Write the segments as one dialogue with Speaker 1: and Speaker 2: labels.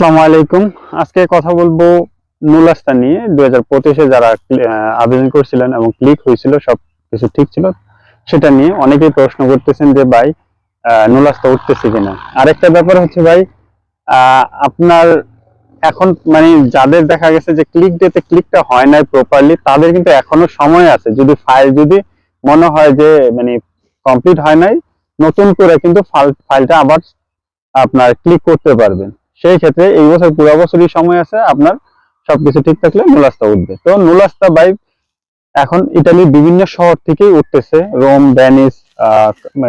Speaker 1: আসসালামু আলাইকুম। আজকে কথা বলব নুলাস্তা নিয়ে। দুই হাজার পঁচিশে যারা আবেদন করছিলেন এবং ক্লিক হয়েছিল, সব কিছু ঠিক ছিল, সেটা নিয়ে অনেকেই প্রশ্ন করতেছেন যে, ভাই নুলাস্তা উঠতেছে কিনা? আরেকটা ব্যাপার হচ্ছে, ভাই আপনার এখন মানে যাদের দেখা গেছে যে ক্লিক দিতে ক্লিকটা হয় নাই প্রপারলি তাদের কিন্তু এখনও সময় আছে। যদি ফাইল যদি মনে হয় যে মানে কমপ্লিট হয় নাই, নতুন করে কিন্তু ফাইলটা আবার আপনার ক্লিক করতে পারবেন। সেই ক্ষেত্রে এই বছর পুরো বছরই সময় আছে, আপনার সবকিছু ঠিক থাকলে নুলাস্তা উঠবে। তো নুলাস্তা বাইক এখন ইটালির বিভিন্ন শহর থেকেই উঠতেছে। রোম ভ্যানিস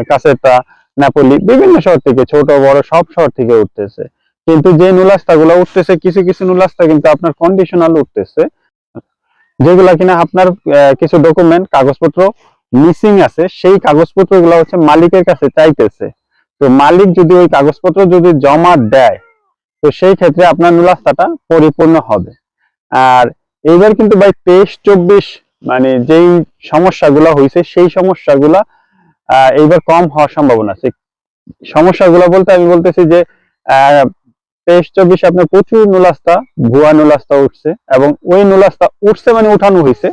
Speaker 1: কাসেটা নাপোলি বিভিন্ন শহর থেকে, ছোট, বড় সব শহর থেকে উঠতেছে। কিন্তু যে নুলাস্তা গুলো উঠতেছে, কিছু কিছু নুলাস্তা কিন্তু আপনার কন্ডিশনাল উঠতেছে। যেগুলা কিনা আপনার কিছু ডকুমেন্ট কাগজপত্র মিসিং আছে, সেই কাগজপত্রগুলো হচ্ছে মালিকের কাছে চাইতেছে। তো মালিক যদি ওই কাগজপত্র যদি জমা দেয় তো সেই ক্ষেত্রে আপনার নুলাস্তাটা পরিপূর্ণ হবে। আর এইবার কিন্তু ভাই তেইশ, চব্বিশ মানে যেই সমস্যাগুলো হয়েছে সেই সমস্যাগুলা এইবার কম হওয়ার সম্ভাবনা আছে। সমস্যাগুলো বলতে আমি বলতেছি যে তেইশ, চব্বিশে আপনার প্রচুর নুলাস্তা ভুয়া নুলাস্তা উঠছে এবং ওই নুলাস্তা উঠছে মানে উঠানো হয়েছে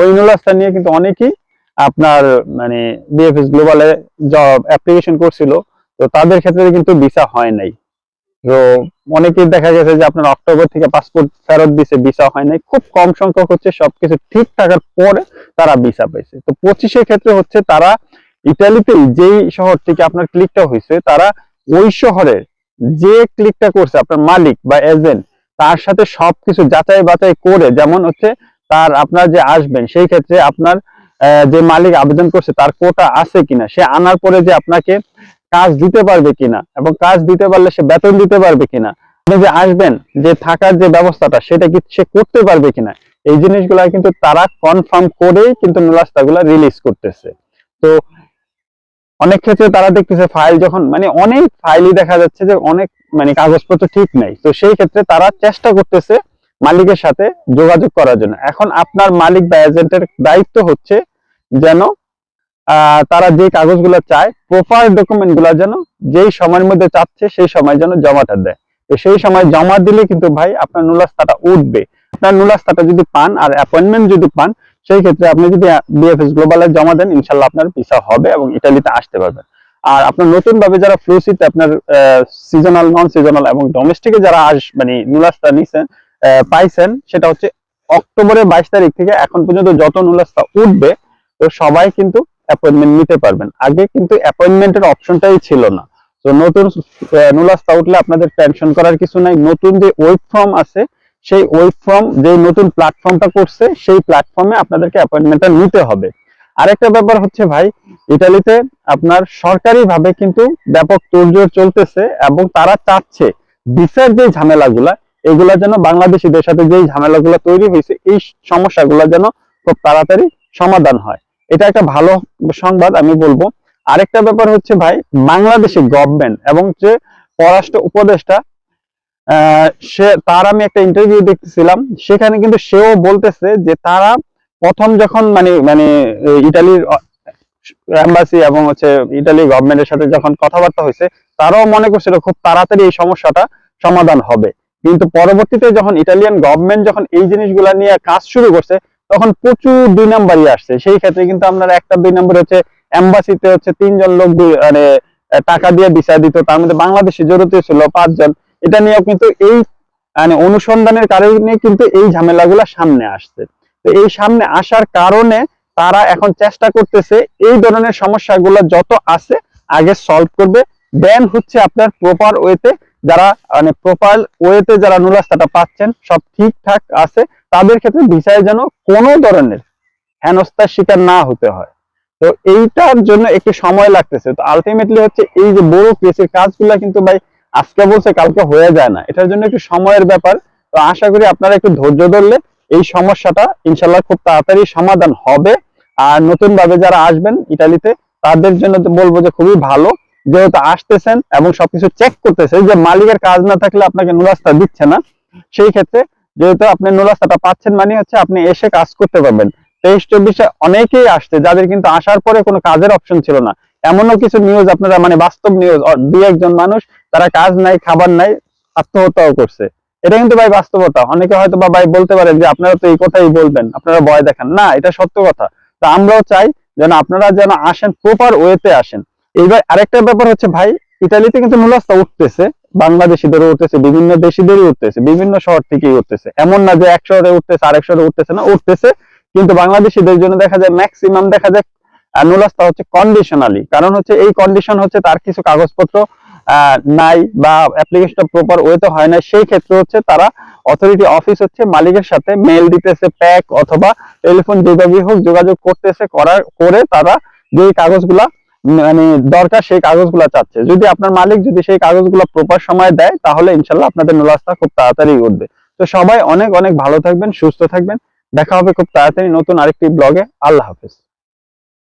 Speaker 1: ওই নুলাস্তা নিয়ে কিন্তু অনেকেই আপনার মানে বিএফএস গ্লোবালে জব অ্যাপ্লিকেশন করছিল, তো তাদের ক্ষেত্রে কিন্তু ভিসা হয় নাই। তো অনেকেই দেখা গেছে যে আপনার অক্টোবর থেকে পাসপোর্ট ফেরত দিছে ভিসা হয় নাই। খুব কম সংখ্যক হচ্ছে, সবকিছু ঠিক থাকার পরে তারা ভিসা পাইছে। তো পঁচিশের ক্ষেত্রে হচ্ছে তারা ইতালিতে যেই শহর থেকে আপনার ক্লিকটা হয়েছে তারা ওই শহরের যে ক্লিকটা করছে, আপনার মালিক বা এজেন্ট তার সাথে সবকিছু যাচাই বাছাই করে, যেমন হচ্ছে তার আপনার যে আসবেন, সেই ক্ষেত্রে আপনার যে মালিক আবেদন করছে, তার কোটা আছে কিনা, সে আনার পরে যে আপনাকে কাজ দিতে পারবে কিনা এবং কাজ দিতে পারলে সে বেতন দিতে পারবে কিনা? আপনি যে আসবেন, যে থাকার যে ব্যবস্থাটা, সেটা কি সে করতে পারবে কিনা? এই জিনিসগুলা কিন্তু তারা কনফার্ম করেই কিন্তু নুলাস্তাগুলা রিলিজ করতেছে। তো অনেক ক্ষেত্রে তারা দেখতেছে ফাইল যখন মানে অনেক ফাইলই দেখা যাচ্ছে যে অনেক মানে কাগজপত্র ঠিক নেই। তো সেই ক্ষেত্রে তারা চেষ্টা করতেছে মালিকের সাথে যোগাযোগ করার জন্য। এখন আপনার মালিক বা এজেন্টের দায়িত্ব হচ্ছে যেন তারা যে কাগজগুলো চায় প্রপার ডকুমেন্টগুলা যেন যেই সময়ের মধ্যে চাচ্ছে, সেই সময় যেন জমাটা দেয়। তো সেই সময় জমা দিলে কিন্তু ভাই আপনার নুলাস্তাটা উঠবে। আপনার নুলাস্তাটা যদি পান আর অ্যাপয়েন্টমেন্ট যদি পান, সেই ক্ষেত্রে আপনি যদি বিএফএস গ্লোবালে জমা দেন, ইনশাল্লাহ আপনার ভিসা হবে এবং ইটালিতে আসতে পারবেন। আর আপনার নতুন ভাবে যারা ফ্লুসিতে আপনার সিজনাল নন সিজনাল এবং ডোমেস্টিকে যারা আস মানে নুলাস্তা নিছেন পাইছেন, সেটা হচ্ছে অক্টোবরের বাইশ তারিখ থেকে এখন পর্যন্ত যত নুলাস্তা উঠবে, তো সবাই কিন্তু অ্যাপয়েন্টমেন্ট নিতে পারবেন। আগে কিন্তু অ্যাপয়েন্টমেন্টের অপশনটাই ছিল না। তো নতুন আহ, নুলাস্তা উঠলে আপনাদের টেনশন করার কিছু নাই। নতুন যে ওয়েব ফর্ম আছে সেই ওয়েব ফর্ম যে নতুন প্ল্যাটফর্মটা করছে সেই প্ল্যাটফর্মে আপনাদেরকে অ্যাপয়েন্টমেন্টটা নিতে হবে। আরেকটা ব্যাপার হচ্ছে ভাই ইটালিতে আপনার সরকারি ভাবে কিন্তু ব্যাপক তোড়জোড় চলতেছে এবং তারা চাচ্ছে ভিসার যে ঝামেলাগুলা এগুলা যেন বাংলাদেশিদের সাথে যেই ঝামেলাগুলো তৈরি হয়েছে এই সমস্যাগুলো যেন খুব তাড়াতাড়ি সমাধান হয়। এটা একটা ভালো সংবাদ, আমি বলব। আরেকটা ব্যাপার হচ্ছে ভাই, বাংলাদেশি গভর্নমেন্ট এবং যে পররাষ্ট্র উপদেষ্টা সে, তার আমি একটা ইন্টারভিউ দেখতেছিলাম। সেখানে কিন্তু সেও বলতেছে যে তারা প্রথম যখন মানে মানে ইটালির এম্বাসি এবং হচ্ছে ইটালি গভর্নমেন্টের সাথে যখন কথাবার্তা হয়েছে, তারাও মনে করছিল খুব তাড়াতাড়ি এই সমস্যাটা সমাধান হবে। কিন্তু পরবর্তীতে যখন ইটালিয়ান গভর্নমেন্ট যখন এই জিনিসগুলা নিয়ে কাজ শুরু করছে তখন প্রচুর দুই নাম্বারই আসছে। সেই ক্ষেত্রে কিন্তু আপনার একটা দুই নম্বর হচ্ছে এম্বাসিতে হচ্ছে তিনজন লোক মানে টাকা দিয়ে ভিসা দিত। তার মধ্যে বাংলাদেশি জড়িত ছিল পাঁচজন। এটা নিয়েও কিন্তু এই মানে অনুসন্ধানের কারণে কিন্তু এই ঝামেলাগুলা সামনে আসছে। তো এই সামনে আসার কারণে তারা এখন চেষ্টা করতেছে এই ধরনের সমস্যাগুলো যত আছে আগে সলভ করবে। দেন হচ্ছে আপনার প্রপার ওয়েতে যারা মানে প্রপার ওয়েতে যারা নুলাস্তাটা পাচ্ছেন, সব ঠিকঠাক আছে, তাদের ক্ষেত্রে ভিসায় যেন কোনো ধরনের হেনস্থার শিকার না হতে হয়। তো এইটার জন্য একটু সময় লাগতেছে। তো আলটিমেটলি হচ্ছে এই যে বড় কেসের কাজগুলো কিন্তু ভাই আজকে বলছে, কালকে হয়ে যায় না। এটার জন্য একটু সময়ের ব্যাপার। তো আশা করি আপনারা একটু ধৈর্য ধরলে এই সমস্যাটা ইনশাল্লাহ খুব তাড়াতাড়ি সমাধান হবে। আর নতুন ভাবে যারা আসবেন ইটালিতে তাদের জন্য তো বলব যে খুবই ভালো। যেহেতু আসতেছেন এবং সবকিছু চেক করতেছে যে মালিকের কাজ না থাকলে আপনাকে নুরাস্তা দিচ্ছে না, সেই ক্ষেত্রে যেহেতু আপনি নুরাস্তাটা পাচ্ছেন মানে হচ্ছে আপনি এসে কাজ করতে পারবেন। তেইশ, চব্বিশে অনেকেই আসছে যাদের কিন্তু আসার পরে কোনো কাজের অপশন ছিল না। এমনও কিছু নিউজ আপনারা মানে বাস্তব নিউজ দুই একজন মানুষ, তারা কাজ নাই, খাবার নাই, আত্মহত্যাও করছে। এটা কিন্তু ভাই বাস্তবতা। অনেকে হয়তো বা ভাই বলতে পারেন যে, আপনারা তো এই কথাই বলবেন, আপনারা ভয় দেখান। না, এটা সত্য কথা। তো আমরাও চাই যেন আপনারা যেন আসেন প্রপার ওয়েতে আসেন। এইবার আরেকটা ব্যাপার হচ্ছে ভাই ইতালিতে কিন্তু নুলাস্তা উঠতেছে বাংলাদেশিদেরও উঠতেছে বিভিন্ন দেশিদেরই উঠতেছে বিভিন্ন শহর থেকেই উঠতেছে। এমন না যে এক শহরে উঠতেছে আরেক শহরে উঠতেছে না উঠতেছে। কিন্তু বাংলাদেশিদের জন্য দেখা যায় ম্যাক্সিমাম দেখা যায় আহ, নুলাস্তা হচ্ছে কন্ডিশনালি কারণ হচ্ছে এই কন্ডিশন হচ্ছে তার কিছু কাগজপত্র নাই বা অ্যাপ্লিকেশনটা প্রপার ওয়েতে হয় না সেই ক্ষেত্রে হচ্ছে তারা অথরিটি অফিস হচ্ছে মালিকের সাথে মেল দিতেছে প্যাক অথবা টেলিফোন যেভাবে হোক যোগাযোগ করতেছে করার করে তারা যেই কাগজগুলা মানে দরকার সেই কাগজগুলা চাচ্ছে। যদি আপনার মালিক যদি সেই কাগজগুলো প্রপার সময় দেয়, তাহলে ইনশাল্লাহ আপনাদের নোলাস্তা খুব তাড়াতাড়ি উঠবে। তো সবাই অনেক অনেক ভালো থাকবেন, সুস্থ থাকবেন। দেখা হবে খুব তাড়াতাড়ি নতুন আরেকটি ব্লগে আল্লাহ হাফেজ।